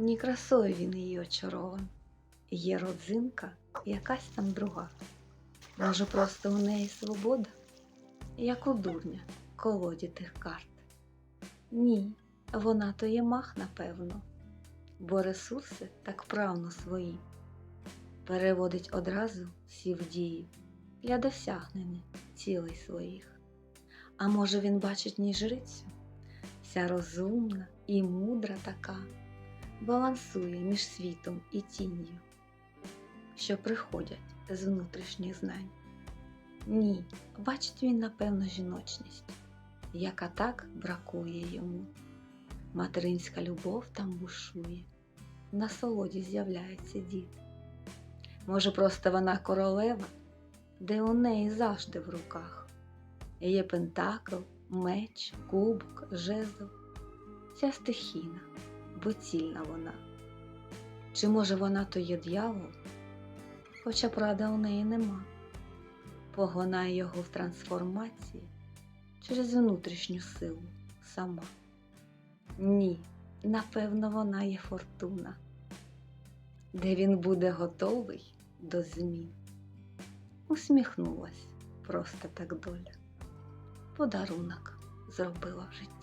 Ні красою він її очарован. Є родзинка, якась там друга. Може, просто у неї свобода, як у дурня, колоді тих карт. Ні, вона то є мах, напевно, бо ресурси так правно свої. Переводить одразу всі в дії для досягнення цілей своїх. А може він бачить ній вся розумна і мудра така, балансує між світом і тінню, що приходять з внутрішніх знань. Ні, бачить він, напевно, жіночність, яка так бракує йому. Материнська любов там бушує, в насолоді з'являється дід. Може, просто вона королева, де у неї завжди в руках. Є пентакл, меч, кубок, жезл. Ця стихійна, бо цільна вона. Чи може вона то є дьявол? Хоча правда у неї нема. Погонає його в трансформації через внутрішню силу сама. Ні, напевно, вона є фортуна, де він буде готовий до змін. Усміхнулась просто так доля. Подарунок зробила в житті.